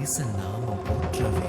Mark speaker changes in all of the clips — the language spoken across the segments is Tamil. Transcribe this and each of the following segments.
Speaker 1: ஈசன் நாமம் போற்றவே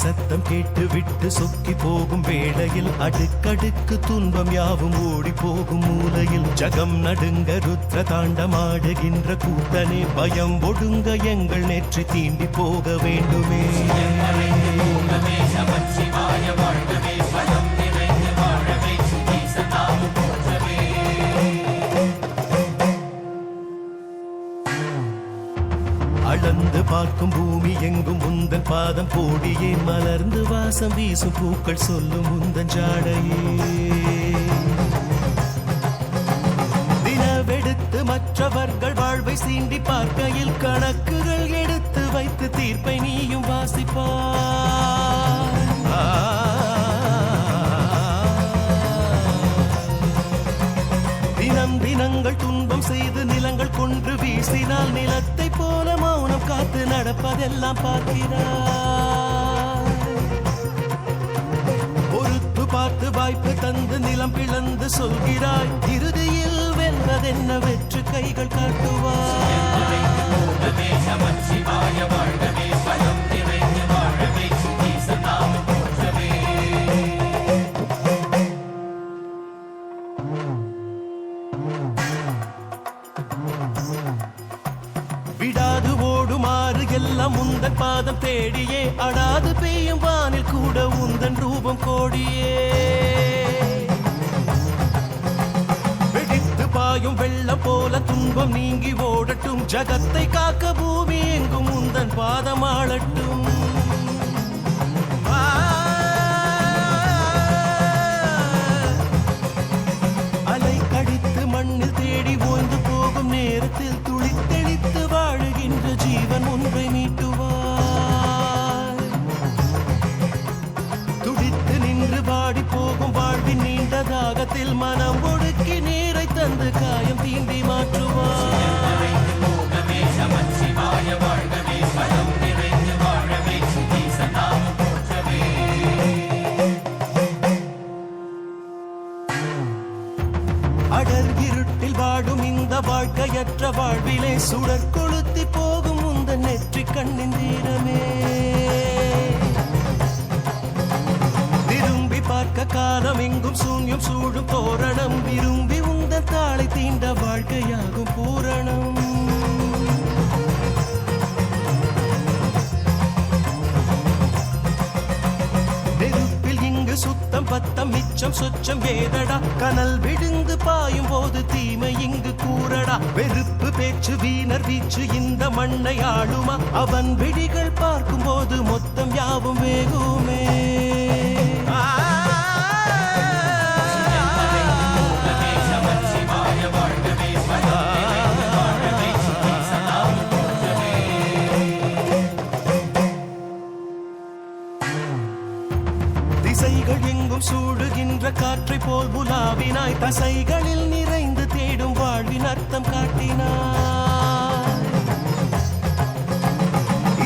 Speaker 1: சத்தம் கேட்டு விட்டு சொக்கி போகும் வேளையில் அடுக்கடுக்கு துன்பம் யாவும் ஓடி போகும் மூலையில் ஜகம் நடுங்க ருத்ர தாண்டமாடுகின்ற கூட்டனே பயம் ஒடுங்க எங்கள் நேற்று தீண்டி போக வேண்டுமே. பயம் அளந்து பார்க்கும் பூமி எங்கும் உந்தன் பாதம் போடியே மலர்ந்து வாசம் வீசும் பூக்கள் சொல்லும் உந்தன் ஜாடையே. தினவெடுத்து மற்றவர்கள் வாழ்வை சீண்டி பார்க்கையில் கணக்குகள் எடுத்து வைத்து தீர்ப்பை நீயும் வாசிப்பார் தினம் துன்பம் செய்து நிலங்கள் கொன்று வீசினால் நிலத்தை போல மௌனம் காத்து நடப்பதெல்லாம் பார்க்கிறார் பொறுத்து பார்த்து வாய்ப்பு தந்து நிலம் பிளந்து சொல்கிறாய். இறுதியில் வெல்வதென்ன வெற்று கைகள் காட்டுவார் முந்தன் பாதம் தேடியே அடாது பெய்யும் வானில் கூட உந்தன் ரூபம் கோடியே. வெடித்து பாயும் வெள்ளம் போல துன்பம் நீங்கி ஓடட்டும் ஜகத்தை காக்க பூமி எங்கும் உந்தன் பாதம் ஆளட்டும். வாடி போகும் வாழ்வின் நீண்ட தாகத்தில் மனம் ஒடுக்கி நீரை தந்து காயம் தீண்டி மாற்றுவார் அடர் இருட்டில் வாடும் இந்த வாழ்க்கையற்ற வாழ்விலே சுடர் கொளுத்தி போகும் உந்த நெற்றி கண்ணின் தீரமே. எங்கும் சூன்யம் சூழும் தோரணம். விரும்பி உந்த தாளை தீண்ட வாழ்க்கையாகும் பூரணம். சுத்தம் பத்தம் மிச்சம் சொச்சம் ஏதடா? கனல் விழுந்து பாயும் போது தீமை இங்கு கூறடா? வெறுப்பு பேச்சு வீணர் வீச்சு இந்த மண்ணை ஆளுமா? அவன் விழிகள் பார்க்கும் போது மொத்தம் யாவும் வேகுமே. காற்றை போல் உலாவினாய் தசைகளில் நிறைந்து தேடும் வாழ்வின் அர்த்தம் காட்டினாய்.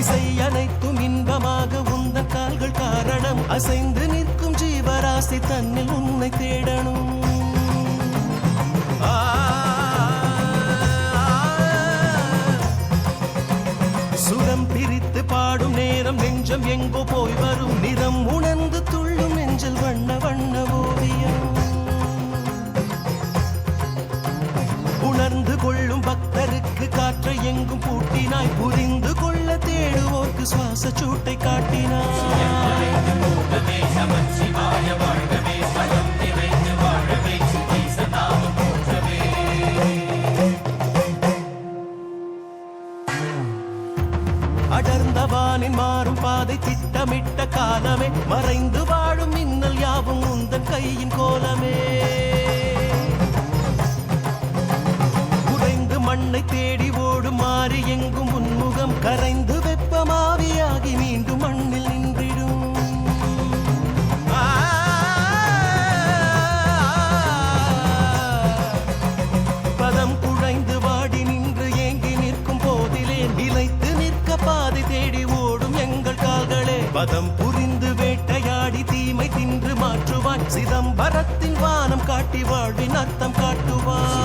Speaker 1: இசை அனைத்தும் இன்பமாக உந்த கால்கள் காரணம் அசைந்து நிற்கும் ஜீவராசி தன்னில் உன்னை தேடணும். சுரம் பிரித்து பாடும் நேரம் நெஞ்சம் எங்கோ போய் வரும் எங்கும் புரிந்து கொள்ள தேடுவோர்க்கு சுவாச சூட்டை காட்டினாய். அடர்ந்த மாறும் பாதை திட்டமிட்ட காலமே மறைந்து வாழும் மின்னல் யாவும் உந்தன் கையின் கோலமே. வேட்டையாடி தின்று மாற்றுவான். சிதம்பரத்தின் வானம் காட்டி வாழ்வின் அர்த்தம் காட்டுவான்.